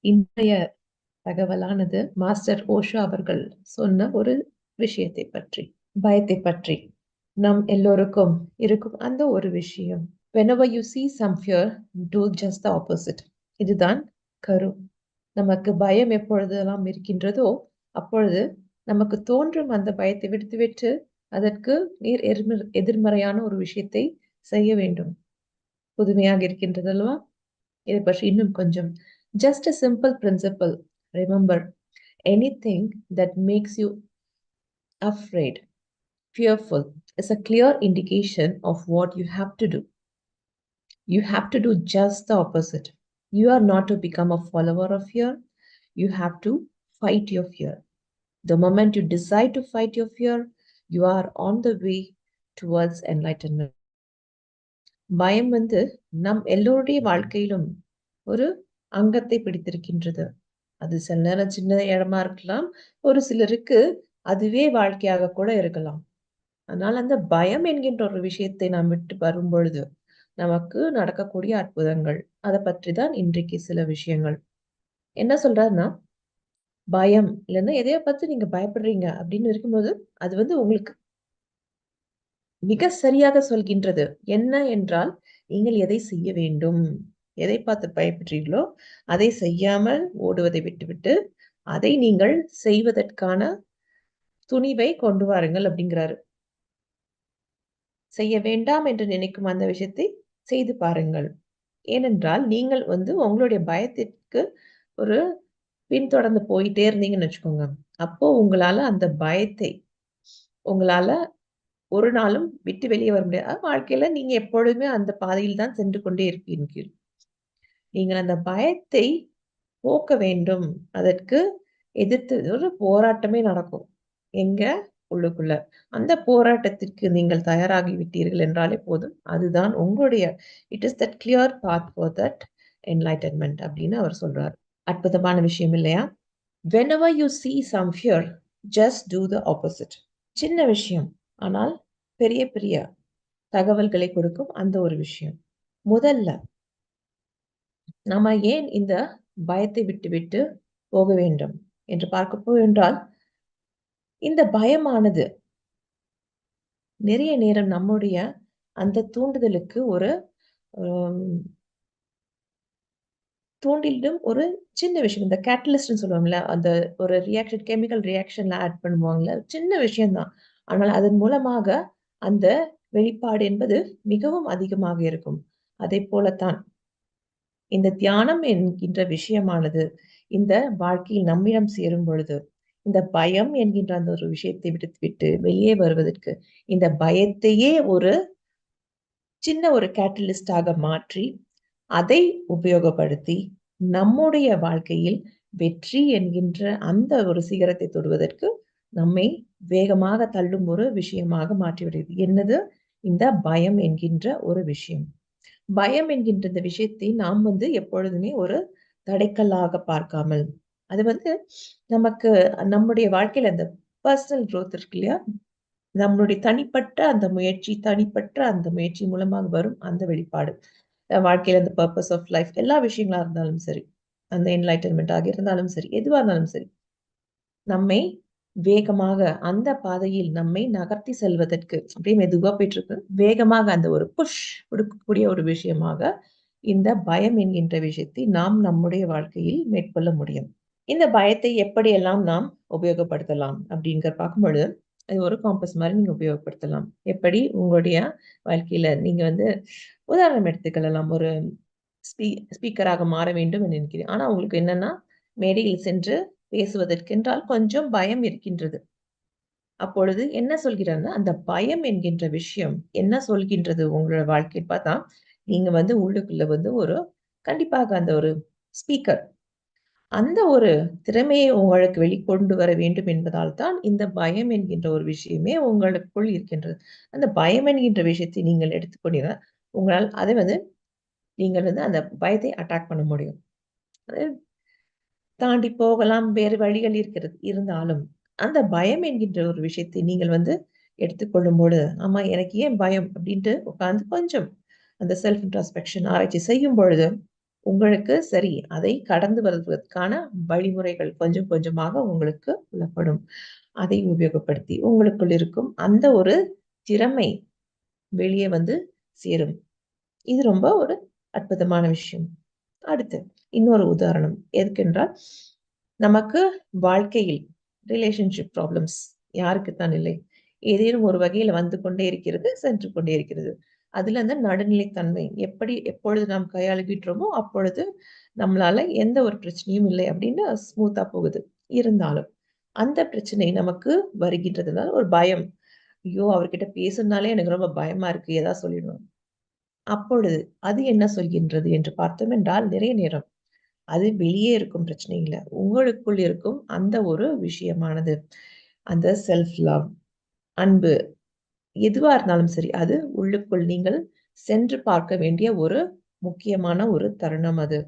இன்றைய தகவலானது மாஸ்டர் ஓஷா அவர்கள் சொன்ன ஒரு விஷயத்தை பற்றி பயத்தை பற்றி. நம் எல்லோருக்கும் இருக்கும் அந்த ஒரு விஷயம். Whenever you see some fear do just the opposite இதுதான் கரு. நமக்கு பயம் எப்பொழுதெல்லாம் இருக்கின்றதோ அப்பொழுது நமக்கு தோன்றும் அந்த பயத்தை விடுத்துவிட்டு அதற்கு நீர் எதிர்ம- எதிர்மறையான ஒரு விஷயத்தை செய்ய வேண்டும். புதுமையாக இருக்கின்றது அல்லவா இதை பற்றி இன்னும் கொஞ்சம் just a simple principle remember anything that makes you afraid fearful is a clear indication of what you have to do you have to do just the opposite you are not to become a follower of fear you have to fight your fear the moment you decide to fight your fear you are on the way towards enlightenment பயம் வந்து நம் எல்லோருடைய வாழ்க்கையிலும் ஒரு அங்கத்தை பிடித்திருக்கின்றது. அது சில நேரம் சின்ன இடமா இருக்கலாம் ஒரு சிலருக்கு அதுவே வாழ்க்கையாக கூட இருக்கலாம். அதனால் அந்த பயம் என்கின்ற ஒரு விஷயத்தை நாம் விட்டு வரும் பொழுது நமக்கு நடக்கக்கூடிய அற்புதங்கள் அதை பற்றி தான் இன்றைக்கு சில விஷயங்கள். என்ன சொல்றாருன்னா பயம் இல்லைன்னா எதைய பார்த்து நீங்க பயப்படுறீங்க அப்படின்னு இருக்கும்போது அது வந்து உங்களுக்கு மிக சரியாக சொல்கின்றது. என்ன என்றால் நீங்கள் எதை செய்ய வேண்டும்? எதை பார்த்து பயப்படுறீர்களோ அதை செய்யாமல் ஓடுவதை விட்டுவிட்டு அதை நீங்கள் செய்வதற்கான துணிவை கொண்டு வாருங்கள் அப்படிங்கிறாரு. செய்ய வேண்டாம் என்று நினைக்கும் அந்த விஷயத்தை செய்து பாருங்கள். ஏனென்றால் நீங்கள் வந்து உங்களுடைய பயத்திற்கு ஒரு பின்தொடர்ந்து போயிட்டே இருந்தீங்கன்னு வச்சுக்கோங்க. அப்போ உங்களால அந்த பயத்தை உங்களால ஒரு நாளும் விட்டு வெளியே வர முடியாது. வாழ்க்கையில நீங்க எப்பொழுதுமே அந்த பாதையில் தான் சென்று கொண்டே இருப்பீர்கள். நீங்கள் அந்த பயத்தை போக்க வேண்டும். அதற்கு எதிர்த்து ஒரு போராட்டமே நடக்கும். எங்க? உள்ளுக்குள்ள. அந்த போராட்டத்திற்கு நீங்கள் தயாராகி விட்டீர்கள் என்றாலே போதும். அதுதான் உங்களுடைய it is that clear path for that enlightenment அப்படின்னு அவர் சொல்றார். அற்புதமான விஷயம் இல்லையா? Whenever you see some fear just do the opposite சின்ன விஷயம். ஆனால் பெரிய பெரிய தகவல்களை கொடுக்கும் அந்த ஒரு விஷயம். முதல்ல நம்ம ஏன் இந்த பயத்தை விட்டுவிட்டு போக வேண்டும் என்று பார்க்க போவென்றால் இந்த பயமானது நிறைய நேரம் நம்முடைய அந்த தூண்டுதலுக்கு ஒரு தூண்டிலும் ஒரு சின்ன விஷயம். இந்த கேட்டலிஸ்ட்னு சொல்லுவோம்ல அந்த ஒரு ரியாக்ஷன் கெமிக்கல் ரியாக்ஷன்ல ஆட் பண்ணுவாங்கல்ல சின்ன விஷயம்தான். ஆனால் அதன் மூலமாக அந்த வெளிப்பாடு என்பது மிகவும் அதிகமாக இருக்கும். அதை போலத்தான் இந்த தியானம் என்கின்ற விஷயமானது இந்த வாழ்க்கையில் நம்மிடம் சேரும் பொழுது இந்த பயம் என்கின்ற அந்த ஒரு விஷயத்தை விடுத்துவிட்டு வெளியே வருவதற்கு இந்த பயத்தையே ஒரு சின்ன ஒரு கேட்டலிஸ்டாக மாற்றி அதை உபயோகப்படுத்தி நம்முடைய வாழ்க்கையில் வெற்றி என்கின்ற அந்த ஒரு சிகரத்தை தொடுவதற்கு நம்மை வேகமாக தள்ளும் ஒரு விஷயமாக மாற்றிவிடுகிறது. என்னது? இந்த பயம் என்கின்ற ஒரு விஷயம். பயம் என்கின்ற இந்த விஷயத்தை நாம் வந்து எப்பொழுதுமே ஒரு தடைக்கல்லாக பார்க்காமல். அது வந்து நமக்கு நம்முடைய வாழ்க்கையில அந்த பர்சனல் க்ரோத் இருக்கு இல்லையா? நம்மளுடைய தனிப்பட்ட அந்த முயற்சி தனிப்பட்ட அந்த முயற்சி மூலமாக வரும் அந்த வெளிப்பாடு. வாழ்க்கையில அந்த பர்பஸ் ஆஃப் லைஃப் எல்லா விஷயங்களா இருந்தாலும் சரி அந்த என்லைட்டன்மெண்ட் ஆக இருந்தாலும் சரி எதுவா இருந்தாலும் சரி நம்மை வேகமாக அந்த பாதையில் நம்மை நகர்த்தி செல்வதற்கு அப்படியே மெதுவா போயிட்டு இருக்கு வேகமாக அந்த ஒரு புஷ் கொடுக்கக்கூடிய ஒரு விஷயமாக இந்த பயம் என்கின்ற விஷயத்தை நாம் நம்முடைய வாழ்க்கையில் மேற்கொள்ள முடியும். இந்த பயத்தை எப்படியெல்லாம் நாம் உபயோகப்படுத்தலாம் அப்படிங்கிற பார்க்கும்பொழுது அது ஒரு காம்பஸ் மாதிரி நீங்க உபயோகப்படுத்தலாம். எப்படி? உங்களுடைய வாழ்க்கையில நீங்க வந்து உதாரணம் எடுத்துக்கலாம் ஒரு ஸ்பீ ஸ்பீக்கராக மாற வேண்டும் என்று நினைக்கிறேன். ஆனா உங்களுக்கு என்னன்னா மேடையில் சென்று பேசுவதற்கென்றால் கொஞ்சம் பயம் இருக்கின்றது. அப்பொழுது என்ன சொல்கிறாருன்னா அந்த பயம் என்கின்ற விஷயம் என்ன சொல்கின்றது உங்களோட வாழ்க்கையில் பார்த்தா நீங்க வந்து உள்ளுக்குள்ள வந்து ஒரு கண்டிப்பாக அந்த ஒரு ஸ்பீக்கர் அந்த ஒரு திறமையை உங்களுக்கு வெளிக்கொண்டு வர வேண்டும் என்பதால் தான் இந்த பயம் என்கின்ற ஒரு விஷயமே உங்களுக்குள் இருக்கின்றது. அந்த பயம் என்கின்ற விஷயத்தை நீங்கள் எடுத்துக்கொண்டீங்கன்னா உங்களால் அதை வந்து நீங்கள் வந்து அந்த பயத்தை அட்டாக் பண்ண முடியும். அது தாண்டி போகலாம் வேறு வழிகள் இருக்கிறது. இருந்தாலும் அந்த பயம் என்கின்ற ஒரு விஷயத்தை நீங்கள் வந்து எடுத்துக்கொள்ளும்போது ஆமா எனக்கு ஏன் பயம்? அப்படின்ட்டு உட்காந்து கொஞ்சம் அந்த செல்ஃப் இன்ட்ராஸ்பெக்ஷன் ஆராய்ச்சி செய்யும் பொழுது உங்களுக்கு சரி அதை கடந்து வருவதற்கான வழிமுறைகள் கொஞ்சம் கொஞ்சமாக உங்களுக்கு புலப்படும். அதை உபயோகப்படுத்தி உங்களுக்குள் இருக்கும் அந்த ஒரு திறமை வெளியே வந்து சேரும். இது ரொம்ப ஒரு அற்புதமான விஷயம். அடுத்து இன்னொரு உதாரணம் எதுக்கென்றால் நமக்கு வாழ்க்கையில் ரிலேஷன்ஷிப் ப்ராப்ளம்ஸ் யாருக்குத்தான் இல்லை. ஏதேனும் ஒரு வகையில் வந்து கொண்டே இருக்கிறது சென்று கொண்டே இருக்கிறது. அதுல அந்த நடுநிலைத்தன்மை எப்படி எப்பொழுது நாம் கையாளுகின்றோமோ அப்பொழுது நம்மளால எந்த ஒரு பிரச்சனையும் இல்லை அப்படின்னு ஸ்மூத்தா போகுது. இருந்தாலும் அந்த பிரச்சனை நமக்கு வருகின்றதுனால ஒரு பயம். ஐயோ அவர்கிட்ட பேசுனாலே எனக்கு ரொம்ப பயமா இருக்கு ஏதாவது சொல்லிடுவோம் அப்பொழுது அது என்ன சொல்கின்றது என்று பார்த்தோம் என்றால் நிறைய நேரம் அது வெளியே இருக்கும் பிரச்சனை இல்லை உங்களுக்குள் இருக்கும் அந்த ஒரு விஷயமானது. அந்த செல்ஃப் லவ் அன்பு எதுவாக இருந்தாலும் சரி அது உள்ளுக்குள் நீங்கள் சென்று பார்க்க வேண்டிய ஒரு முக்கியமான ஒரு தருணம் அது.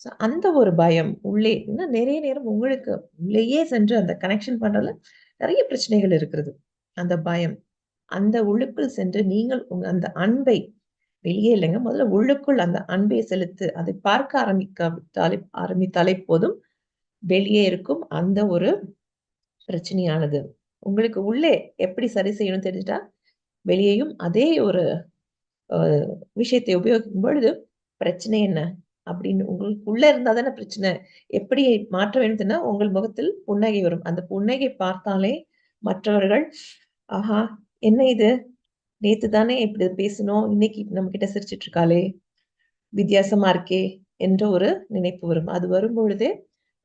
ஸோ அந்த ஒரு பயம் உள்ளே இன்னும் நிறைய நேரம் உங்களுக்கு உள்ளேயே சென்று அந்த கனெக்ஷன் பண்ணுறதுல நிறைய பிரச்சனைகள் இருக்கிறது. அந்த பயம் அந்த உள்ளுக்குள் சென்று நீங்கள் உங்க அந்த அன்பை வெளியே இல்லைங்க. முதல்ல உள்ளுக்குள் அந்த அன்பை செலுத்து அதை பார்க்க ஆரம்பிக்காவிட்டாலே ஆரம்பித்தாலே போதும். வெளியே இருக்கும் அந்த ஒரு பிரச்சனையானது. உங்களுக்கு உள்ளே எப்படி சரி செய்யணும் தெரிஞ்சுட்டா வெளியேயும் அதே ஒரு விஷயத்தை உபயோகிக்கும் பொழுது பிரச்சனை என்ன? அப்படின்னு உங்களுக்கு உள்ள இருந்தா தானே பிரச்சனை. எப்படி மாற்ற வேண்டும்னா உங்கள் முகத்தில் புன்னகை வரும். அந்த புன்னகை பார்த்தாலே மற்றவர்கள் ஆஹா என்ன இது? நேத்து தானே இப்படி பேசணும் இன்னைக்கு நம்ம கிட்ட சிரிச்சிட்டு இருக்காளே வித்தியாசமா இருக்கே என்ற ஒரு நினைப்பு வரும். அது வரும் பொழுதே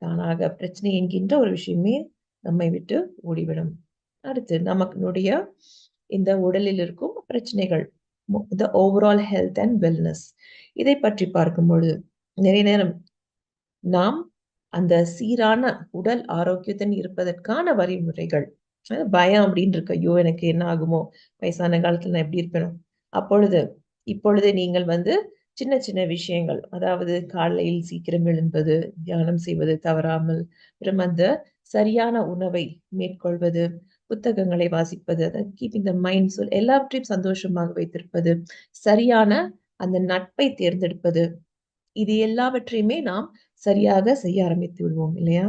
தானாக பிரச்சனை என்கின்ற ஒரு விஷயமே நம்மை விட்டு ஓடிவிடும். அடுத்து நமக்குடைய இந்த உடலில் இருக்கும் பிரச்சனைகள். The overall health and wellness இதை பற்றி பார்க்கும் பொழுது நிறைய நேரம் நாம் அந்த சீரான உடல் ஆரோக்கியத்துடன் இருப்பதற்கான வழிமுறைகள் பயம் அப்படின்னு இருக்கு. ஐயோ எனக்கு என்ன ஆகுமோ? வயசான காலத்துல நான் எப்படி இருப்பேனோ? அப்பொழுது இப்பொழுது நீங்கள் வந்து சின்ன சின்ன விஷயங்கள் அதாவது காலையில் சீக்கிரம் எழும்பது தியானம் செய்வது தவறாமல் அப்புறம் அந்த சரியான உணவை மேற்கொள்வது புத்தகங்களை வாசிப்பது கீப்பிங் த மைண்ட் சொல் எல்லாவற்றையும் சந்தோஷமாக வைத்திருப்பது சரியான அந்த நட்பை தேர்ந்தெடுப்பது இது எல்லாவற்றையுமே நாம் சரியாக செய்ய ஆரம்பித்து விடுவோம் இல்லையா?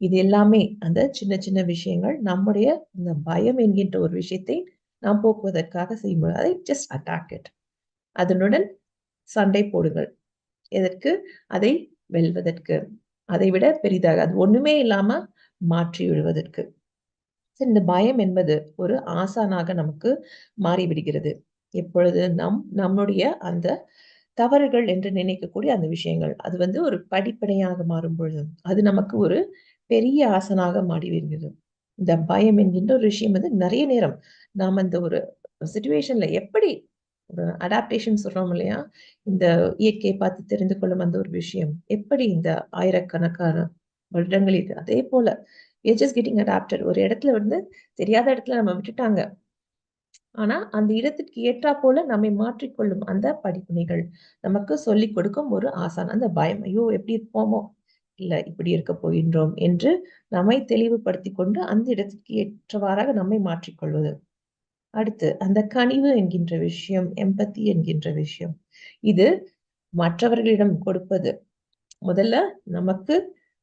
இது எல்லாமே அந்த சின்ன சின்ன விஷயங்கள் நம்முடைய இந்த பயம் என்கின்ற ஒரு விஷயத்தை நாம் போக்குவதற்காக செய்யும்போது அதை ஜஸ்ட் அட்டாக் இட் அதனுடன் சண்டை போடுங்கள். எதற்கு? அதை வெல்வதற்கு. அதை விட பெரிதாக அது ஒண்ணுமே இல்லாம மாற்றி விடுவதற்கு. இந்த பயம் என்பது ஒரு ஆசானாக நமக்கு மாறிவிடுகிறது. எப்பொழுது? நம் நம்முடைய அந்த தவறுகள் என்று நினைக்கக்கூடிய அந்த விஷயங்கள். அது வந்து ஒரு படிப்படையாக மாறும் பொழுது. அது நமக்கு ஒரு பெரிய ஆசனாக மாடி வருகிறது இந்த பயம் என்கின்ற ஒரு விஷயம் வந்து நிறைய நேரம் நாம் அந்த ஒரு சுச்சுவேஷன்ல எப்படி ஒரு அடாப்டேஷன் சொல்றோம் இல்லையா? இந்த இயற்கையை பார்த்து தெரிந்து கொள்ளும் அந்த ஒரு விஷயம். எப்படி இந்த ஆயிரக்கணக்கான வருடங்கள் இது. அதே போல ஜஸ்ட் கெட்டிங் அடாப்டட் ஒரு இடத்துல வந்து தெரியாத இடத்துல நம்ம விட்டுட்டாங்க. ஆனா அந்த இடத்திற்கு ஏற்றா போல நம்மை மாற்றிக்கொள்ளும் அந்த படிப்புனைகள் நமக்கு சொல்லிக் கொடுக்கும் ஒரு ஆசான். அந்த பயம் ஐயோ எப்படி இருப்போமோ இல்ல இப்படி இருக்க போகின்றோம் என்று நம்மை தெளிவுபடுத்தி கொண்டு அந்த இடத்திற்கு ஏற்றவாறாக நம்மை மாற்றிக்கொள்வது அடுத்து அந்த கனிவு என்கின்ற விஷயம் எம்பத்தி என்கின்ற விஷயம். இது மற்றவர்களிடம் கொடுப்பது. முதல்ல நமக்கு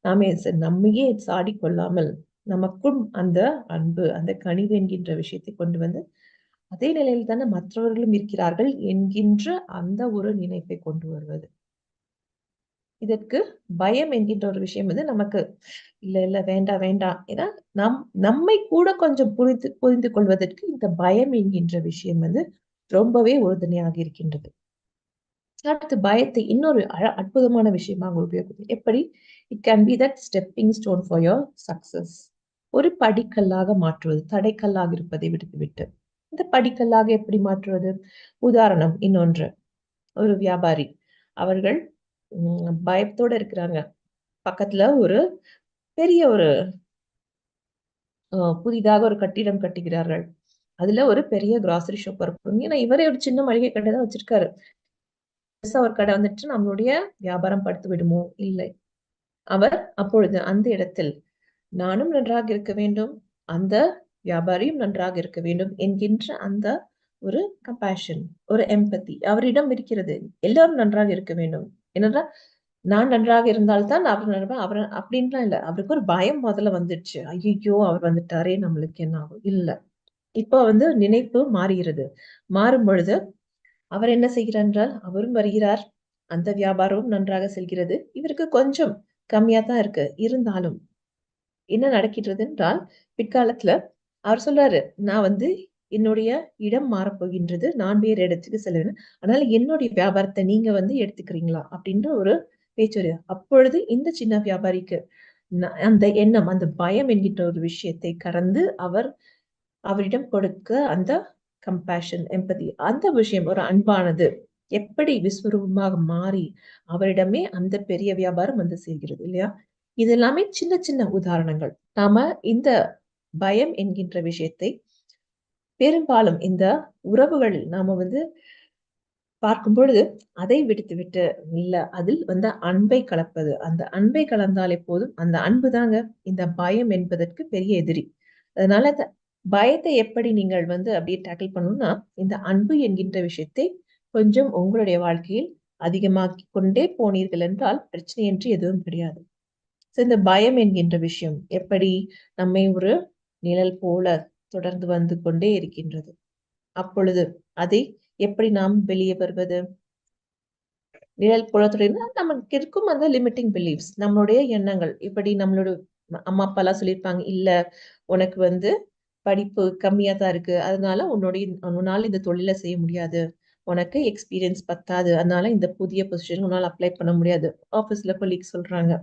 நாமே நம்மையே சாடிக்கொள்ளாமல் நமக்கும் அந்த அன்பு அந்த கனிவு என்கின்ற விஷயத்தை கொண்டு வந்து அதே நிலையில் தானே மற்றவர்களும் இருக்கிறார்கள் என்கின்ற அந்த ஒரு நினைப்பை கொண்டு வருவது. இதற்கு பயம் என்கின்ற ஒரு விஷயம் வந்து நமக்கு இல்ல இல்ல வேண்டாம் வேண்டாம் ஏன்னா நம் நம்மை கூட கொஞ்சம் புரிந்து புரிந்து கொள்வதற்கு இந்த பயம் என்கின்ற விஷயம் வந்து ரொம்பவே உறுதுணையாக இருக்கின்றது. அடுத்து பயத்தை இன்னொரு அற்புதமான விஷயமாக உபயோகம் எப்படி? It can be that stepping stone for your success ஒரு படிக்கல்லாக மாற்றுவது தடைக்கல்லாக இருப்பதை விடுத்து விட்டு. இந்த படிக்கல்லாக எப்படி மாற்றுவது? உதாரணம் இன்னொன்று. ஒரு வியாபாரி அவர்கள் பயத்தோட இருக்கிறாங்க. பக்கத்துல ஒரு பெரிய ஒரு புதிதாக ஒரு கட்டிடம் கட்டுகிறார்கள் அதுல ஒரு பெரிய கிராசரி ஷாப் இருக்கும். ஏன்னா இவரே ஒரு சின்ன மளிகை கடை தான் வச்சிருக்காரு. ஒரு கடை வந்துட்டு நம்மளுடைய வியாபாரம் படுத்து விடுமோ? இல்லை. அவர் அப்பொழுது அந்த இடத்தில் நானும் நன்றாக இருக்க வேண்டும். அந்த வியாபாரியும் நன்றாக இருக்க வேண்டும் என்கின்ற அந்த ஒரு கம்பேஷன், ஒரு எம்பத்தி அவரிடம் இருக்கிறது. எல்லாரும் நன்றாக இருக்க வேண்டும். என்னன்னா, நான் நன்றாக இருந்தால்தான் அவர் நினைப்பேன் அவர் அப்படின்லாம் இல்ல. அவருக்கு ஒரு பயம் முதல்ல வந்துடுச்சு. ஐயோ அவர் வந்துட்டாரே நம்மளுக்கு என்ன ஆகும்? இல்ல. இப்ப வந்து நினைப்பு மாறுகிறது. மாறும் பொழுது, அவர் என்ன செய்கிறார் என்றால், அவரும் வருகிறார். அந்த வியாபாரமும் நன்றாக செல்கிறது. இவருக்கு கொஞ்சம் கம்மியா தான் இருக்கு. இருந்தாலும் என்ன நடக்கிறது என்றால், பிற்காலத்துல அவர் சொல்றாரு, "நான் வந்து என்னுடைய இடம் மாறப்போகின்றது. நான் வேறு இடத்துக்கு செல்ல வேண்டும். அதனால என்னுடைய வியாபாரத்தை நீங்க வந்து எடுத்துக்கிறீங்களா?" அப்படின்ற ஒரு பேச்சு அப்பொழுது இந்த சின்ன வியாபாரிக்கு அந்த எண்ணம், அந்த பயம் என்கின்ற ஒரு விஷயத்தை கடந்து அவர் அவரிடம் கொடுக்க அந்த கம்பேஷன், எம்பதி அந்த விஷயம் ஒரு அன்பானது எப்படி விஸ்வரூபமாக மாறி அவரிடமே அந்த பெரிய வியாபாரம் வந்து செய்கிறது இல்லையா? இது எல்லாமே சின்ன சின்ன உதாரணங்கள். நாம இந்த பயம் என்கின்ற விஷயத்தை பெரும்பாலும் இந்த உறவுகளில் நாம வந்து பார்க்கும் பொழுது அதை விடுத்துவிட்டு இல்ல அதில் வந்து அன்பை கலப்பது. அந்த அன்பை கலந்தாலே போதும். அந்த அன்பு தாங்க இந்த பயம் என்பதற்கு பெரிய எதிரி. அதனால த பயத்தை எப்படி நீங்கள் வந்து அப்படியே டேக்கிள் பண்ணணும்னா, இந்த அன்பு என்கின்ற விஷயத்தை கொஞ்சம் உங்களுடைய வாழ்க்கையில் அதிகமாக்கி கொண்டே போனீர்கள் என்றால், பிரச்சனை என்று எதுவும் கிடையாது. ஸோ இந்த பயம் என்கின்ற விஷயம் எப்படி நம்மை ஒரு நிழல் போல தொடர்ந்து வந்து கொண்டே இருக்கின்றது. அப்பொழுது அதை எப்படி நாம் வெளியே வருவது? நிழல் போல நமக்கு இருக்கும் அந்த லிமிட்டிங் பிலீஃப்ஸ் நம்மளுடைய எண்ணங்கள். இப்படி நம்மளோட அம்மா, அப்பா எல்லாம் சொல்லியிருப்பாங்க, "இல்ல உனக்கு வந்து படிப்பு கம்மியா தான் இருக்கு. அதனால உன்னுடைய உன்னால இந்த தொழிலை செய்ய முடியாது. உனக்கு எக்ஸ்பீரியன்ஸ் பத்தாது. அதனால இந்த புதிய பொசிஷன் உன்னால் அப்ளை பண்ண முடியாது." ஆஃபீஸ்ல கொலீக் சொல்றாங்க.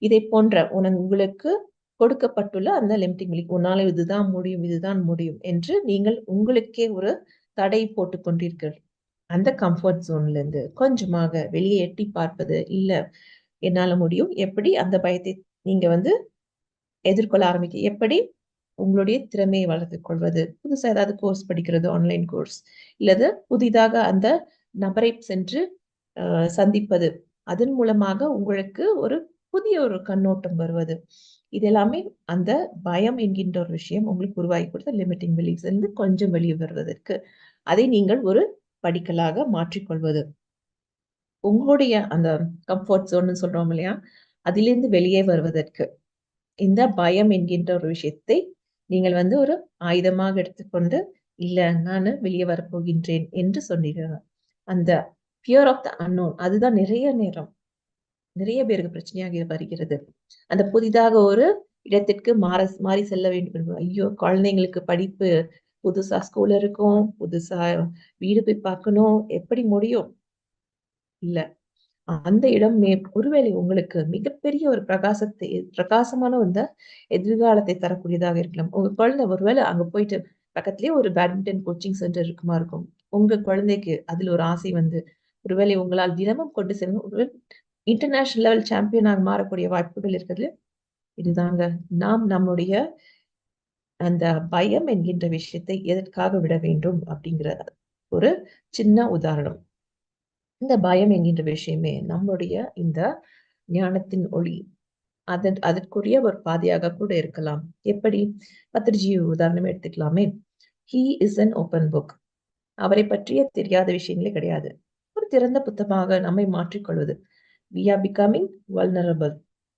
இதை போன்ற உன உங்களுக்கு கொடுக்கப்பட்டுள்ள அந்த லிமிட்டிங் பிலீஃப் உன்னால இதுதான் முடியும், இதுதான் முடியும் என்று நீங்கள் உங்களுக்கே ஒரு தடை போட்டு கொண்டீர்கள். அந்த கம்ஃபர்ட் ஜோன்ல இருந்து கொஞ்சமாக வெளியே எட்டி பார்ப்பது, இல்ல என்னால முடியும். எப்படி அந்த பயத்தை நீங்க வந்து எதிர்கொள்ள ஆரம்பிக்க எப்படி உங்களுடைய திறமையை வளர்த்து கொள்வது? புதுசாக ஏதாவது கோர்ஸ் படிக்கிறது, ஆன்லைன் கோர்ஸ். இல்லது புதிதாக அந்த நபரை சென்று சந்திப்பது. அதன் மூலமாக உங்களுக்கு ஒரு புதிய ஒரு கண்ணோட்டம் வருவது. இது எல்லாமே அந்த பயம் என்கின்ற ஒரு விஷயம் உங்களுக்கு உருவாகி கொடுத்த லிமிட்டிங் பிலீஃப்ஸ் இருந்து கொஞ்சம் வெளியே வருவதற்கு. அதை நீங்கள் ஒரு படிக்கலாக மாற்றிக்கொள்வது. உங்களுடைய அந்த கம்ஃபோர்ட் ஜோன்னு சொல்றோம் இல்லையா? அதிலிருந்து வெளியே வருவதற்கு. இந்த பயம் என்கின்ற ஒரு விஷயத்தை நீங்கள் வந்து ஒரு ஆயுதமாக எடுத்துக்கொண்டு, "இல்ல நான் வெளியே வரப்போகின்றேன்" என்று சொன்னீர்கள். அந்த பியூர் ஆஃப் த அன்னோன் அதுதான் நிறைய நேரம் நிறைய பேருக்கு பிரச்சனையாக வருகிறது. அந்த புதிதாக ஒரு இடத்திற்கு மாற மாறி செல்ல வேண்டும் ஐயோ! குழந்தைங்களுக்கு படிப்பு புதுசா ஸ்கூல் இருக்கும். புதுசா வீடு போய் பார்க்கணும். எப்படி முடியும்? இல்ல. அந்த இடம் மே ஒருவேளை உங்களுக்கு மிகப்பெரிய ஒரு பிரகாசத்தை பிரகாசமான அந்த எதிர்காலத்தை தரக்கூடியதாக இருக்கலாம். உங்க குழந்தை ஒருவேளை அங்க போயிட்டு பக்கத்திலேயே ஒரு பேட்மிண்டன் கோச்சிங் சென்டர் இருக்குமா இருக்கும். உங்க குழந்தைக்கு அதுல ஒரு ஆசை வந்து, ஒருவேளை உங்களால் தினமும் கொண்டு செல்லும் ஒருவேளை இன்டர்நேஷனல் லெவல் சாம்பியனாக மாறக்கூடிய வாய்ப்புகள் இருக்குது. இதுதாங்க நாம் நம்முடைய அந்த பயம் என்கின்ற விஷயத்தை எதற்காக விட வேண்டும் அப்படிங்கிற ஒரு சின்ன உதாரணம். இந்த பயம் என்கின்ற விஷயமே நம்முடைய இந்த ஞானத்தின் ஒளி. அதன் அதற்குரிய ஒரு பாதையாக கூட இருக்கலாம். எப்படி? பத்ரிஜி உதாரணம் எடுத்துக்கலாமே. He is an open book. அவரை பற்றிய தெரியாத விஷயங்களே கிடையாது. ஒரு திறந்த புத்தமாக நம்மை மாற்றிக்கொள்வது. வி ஆர் பிகமிங் வல்னரபிள்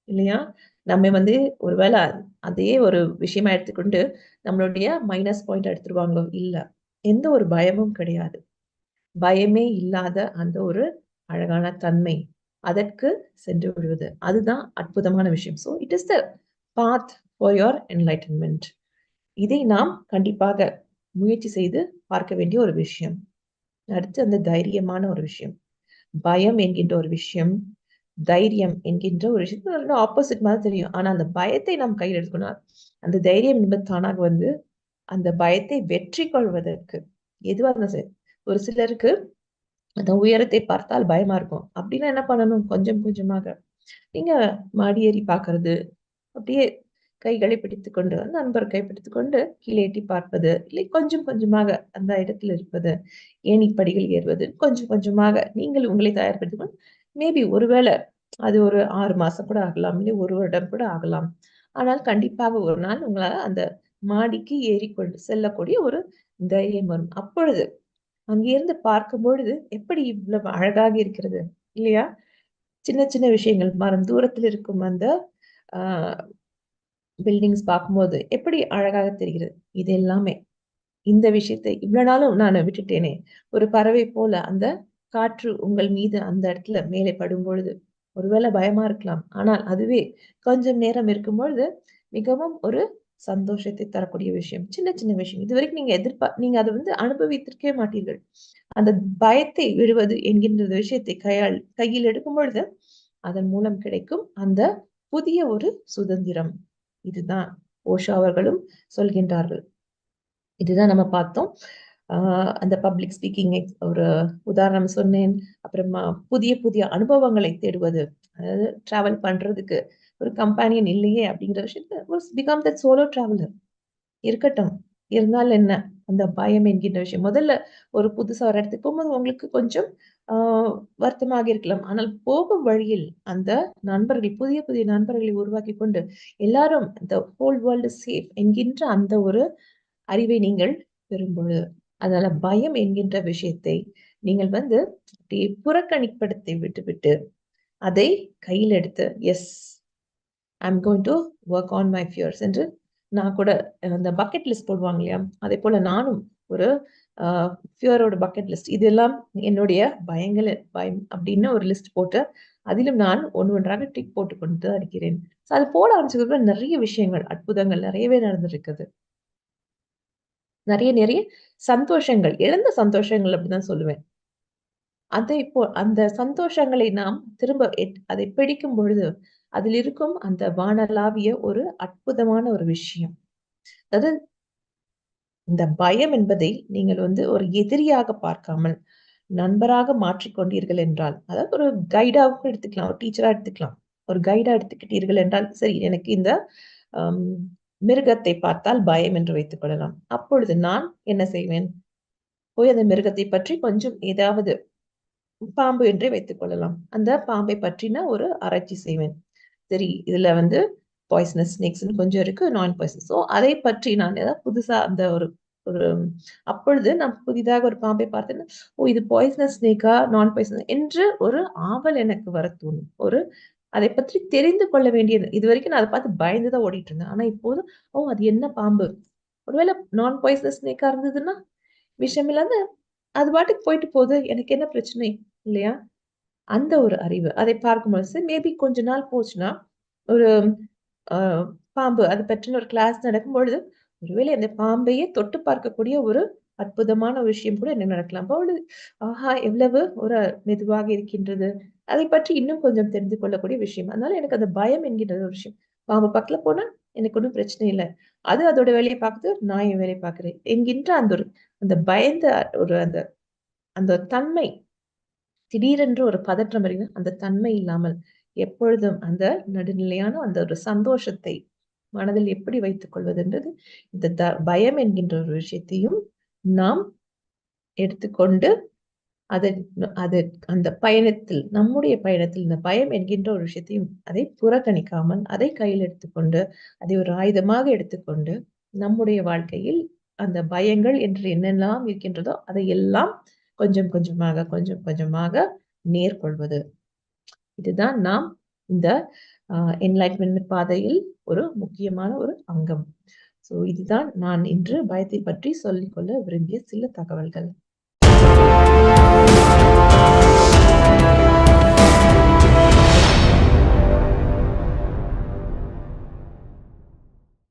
இல்லையா? நம்ம வந்து ஒருவேளை அதே ஒரு விஷயமா எடுத்துக்கொண்டு நம்மளுடைய மைனஸ் பாயிண்ட் எடுத்துருவாங்களோ? இல்லை எந்த ஒரு பயமும் கிடையாது. பயமே இல்லாத அந்த ஒரு அழகான தன்மை. அதற்கு சென்று விடுவது. அதுதான் அற்புதமான விஷயம். So it is the path for your enlightenment இதை நாம் கண்டிப்பாக முயற்சி செய்து பார்க்க வேண்டிய ஒரு விஷயம். அடுத்து அந்த தைரியமான ஒரு விஷயம். பயம் என்கின்ற ஒரு விஷயம், தைரியம் என்கின்ற ஒரு விஷயத்துல ஆப்போசிட் மாதிரி தெரியும். ஆனா அந்த பயத்தை நாம் கையில் எடுத்துக்கணும். அந்த தைரியம் என்பது தானாக வந்து அந்த பயத்தை வெற்றி கொள்வதற்கு எதுவாக இருந்தாலும் சரி. ஒரு சிலருக்கு அந்த உயரத்தை பார்த்தால் பயமா இருக்கும். அப்படின்னா என்ன பண்ணணும்? கொஞ்சம் கொஞ்சமாக நீங்க மாடி ஏறி அப்படியே கைகளை பிடித்துக்கொண்டு நண்பர் கைப்பிடித்துக்கொண்டு கீழே எட்டி பார்ப்பது. இல்லை கொஞ்சம் கொஞ்சமாக அந்த இடத்துல இருப்பது. ஏணிப்படிகள் ஏறுவது. கொஞ்சம் கொஞ்சமாக நீங்கள் உங்களை தயார்படுத்திக் கொண்டு மேபி ஒருவேளை அது ஒரு ஆறு மாசம் கூட ஆகலாம். இல்லை ஒரு வருடம் கூட ஆகலாம். ஆனால் கண்டிப்பாக ஒரு நாள் உங்களால் அந்த மாடிக்கு ஏறிக்கொண்டு செல்லக்கூடிய ஒரு தைரியம் வரும். அப்பொழுது அங்கேருந்து பார்க்கும்பொழுது எப்படி இவ்வளவு அழகாக இருக்கிறது இல்லையா? சின்ன சின்ன விஷயங்கள் மரம் தூரத்தில் இருக்கும் அந்த பில்டிங்ஸ் பார்க்கும்போது எப்படி அழகாக தெரிகிறது. இது எல்லாமே இந்த விஷயத்தை இவ்வளோ நாளும் நான் விட்டுட்டேனே! ஒரு பறவை போல அந்த காற்று உங்கள் மீது அந்த இடத்துல மேலே படும்பொழுது, ஒருவேளை பயமா இருக்கலாம். ஆனால் அதுவே கொஞ்சம் நேரம் இருக்கும்பொழுது, மிகவும் ஒரு சந்தோஷத்தை தரக்கூடிய விஷயம். சின்ன சின்ன விஷயம். இதுவரைக்கும் நீங்க எதிர்பார் நீங்க அதை வந்து அனுபவித்திருக்கவே மாட்டீர்கள். அந்த பயத்தை விடுவது என்கின்ற விஷயத்தை கையால் கையில் எடுக்கும் பொழுது, அதன் மூலம் கிடைக்கும் அந்த புதிய ஒரு சுதந்திரம். இதுதான் ஓஷோ அவர்களும் சொல்கின்றார்கள். இதுதான் நம்ம பார்த்தோம். அந்த பப்ளிக் ஸ்பீக்கிங் எக்ஸ் ஒரு உதாரணம் சொன்னேன். அப்புறமா புதிய புதிய அனுபவங்களை தேடுவது. அதாவது டிராவல் பண்றதுக்கு ஒரு கம்பேனியன் இல்லையே அப்படிங்கிற விஷயத்த பிகாம் தட் சோலோ டிராவலர். இருக்கட்டும். இருந்தால் என்ன? அந்த பயம் என்கின்ற விஷயம். முதல்ல ஒரு புதுசாக ஒரு இடத்துக்கு போகும்போது உங்களுக்கு கொஞ்சம் வருத்தமாக இருக்கலாம். ஆனால் போகும் வழியில் அந்த நண்பர்கள் புதிய புதிய நண்பர்களை உருவாக்கி கொண்டு எல்லாரும் இந்த ஹோல் வேர்ல்டு சேஃப் என்கின்ற அந்த ஒரு அறிவை நீங்கள் பெறும்பொழுது, அதனால பயம் என்கின்ற விஷயத்தை நீங்கள் வந்து அப்படியே புறக்கணிப்படுத்தி விட்டுவிட்டு, அதை கையில் எடுத்து, yes I am going to work on my fears என்று நான் கூட அந்த பக்கெட் லிஸ்ட் போடுவாங்க இல்லையா? அதே போல நானும் ஒரு ஃபியரோட பக்கெட் லிஸ்ட் இதெல்லாம் என்னுடைய பயங்கள் பயம் அப்படின்னு ஒரு லிஸ்ட் போட்டு, அதிலும் நான் ஒன்று ஒன்றாக டிக் போட்டு கொண்டு தான் இருக்கிறேன். ஸோ அது போட ஆரம்பிச்சதுக்கு நிறைய விஷயங்கள், அற்புதங்கள் நிறையவே நடந்திருக்குது. நிறைய நிறைய சந்தோஷங்கள், இழந்த சந்தோஷங்கள் அப்படிதான் சொல்லுவேன். அதை இப்போ அந்த சந்தோஷங்களை நாம் திரும்ப எட் அதை பிடிக்கும் பொழுது, அதில் இருக்கும் அந்த வானலாவிய ஒரு அற்புதமான ஒரு விஷயம். அதாவது இந்த பயம் என்பதை நீங்கள் வந்து ஒரு எதிரியாக பார்க்காமல், நண்பராக மாற்றிக்கொண்டீர்கள் என்றால், அதாவது ஒரு கைடாவும் எடுத்துக்கலாம். ஒரு டீச்சரா எடுத்துக்கலாம். ஒரு கைடா எடுத்துக்கிட்டீர்கள் என்றால், சரி எனக்கு இந்த மிருகத்தை பார்த்தால் பயம் என்று வைத்துக் கொள்ளலாம். அப்பொழுது நான் என்ன செய்வேன்? போய் அந்த மிருகத்தை பற்றி கொஞ்சம் ஏதாவது பாம்பு என்றே வைத்துக் கொள்ளலாம். அந்த பாம்பை பற்றின ஒரு ஆராய்ச்சி செய்வேன். சரி, இதுல வந்து பாய்சனஸ் ஸ்னேக்ஸ்னு கொஞ்சம் இருக்கு. நான் பாய்சனஸ். ஸோ அதை பற்றி நான் ஏதாவது புதுசா அந்த ஒரு ஒரு அப்பொழுது நான் புதிதாக ஒரு பாம்பை பார்த்தேன் ஓ! இது பாய்சனஸ் ஸ்னேக்கா? நான் பாய்சனஸ் என்று ஒரு ஆவல் எனக்கு வர தோணும். ஒரு அதை பற்றி தெரிந்து கொள்ள வேண்டியது. இது வரைக்கும் நான் அதை பார்த்து பயந்து தான் ஓடிட்டு இருந்தேன். ஆனா இப்போது, ஓ! அது என்ன பாம்பு? ஒருவேளை நான் பாய்சனஸ் ஸ்னேக்கா இருந்ததுன்னா, விஷமில்லாத அது பாட்டுக்கு போயிட்டு போகுது எனக்கு என்ன பிரச்சனை? இல்லையா? அந்த ஒரு அறிவு. அதை பார்க்கும்பொழுது மேபி கொஞ்ச நாள் போச்சுன்னா, ஒரு பாம்பு அது பற்றின ஒரு கிளாஸ் நடக்கும்பொழுது, ஒருவேளை அந்த பாம்பையே தொட்டு பார்க்கக்கூடிய ஒரு அற்புதமான விஷயம் கூட என்ன நடக்கலாம். அப்பொழுது, ஆஹா! எவ்வளவு ஒரு மெதுவாக இருக்கின்றது. அதை பற்றி இன்னும் கொஞ்சம் தெரிந்து கொள்ளக்கூடிய விஷயம். அதனால எனக்கு அந்த பயம் என்கின்ற ஒரு விஷயம். அவங்க பக்கத்துல போனா எனக்கு ஒன்றும் பிரச்சனை இல்லை அது அதோட வேலையை பார்க்குது நான் என் வேலையை பார்க்குறேன் என்கின்ற அந்த ஒரு அந்த பயந்த ஒரு அந்த அந்த தன்மை திடீரென்று ஒரு பதற்றம் வருகிறது. அந்த தன்மை இல்லாமல் எப்பொழுதும் அந்த நடுநிலையான அந்த ஒரு சந்தோஷத்தை மனதில் எப்படி வைத்துக் கொள்வதென்றது, இந்த த பயம் என்கின்ற ஒரு விஷயத்தையும் நாம் எடுத்துக்கொண்டு, அதை அது அந்த பயணத்தில் நம்முடைய பயணத்தில் இந்த பயம் என்கின்ற ஒரு விஷயத்தையும் அதை புறக்கணிக்காமல், அதை கையில் எடுத்துக்கொண்டு, அதை ஒரு ஆயுதமாக எடுத்துக்கொண்டு, நம்முடைய வாழ்க்கையில் அந்த பயங்கள் என்று என்னெல்லாம் இருக்கின்றதோ, அதை எல்லாம் கொஞ்சம் கொஞ்சமாக, கொஞ்சம் கொஞ்சமாக நேர்கொள்வது. இதுதான் நாம் இந்த என்லைட்மெண்ட் என்லைட்மென்ட் பாதையில் ஒரு முக்கியமான ஒரு அங்கம். ஸோ இதுதான் நான் இன்று பயத்தை பற்றி சொல்லிக்கொள்ள விரும்பிய சில தகவல்கள்.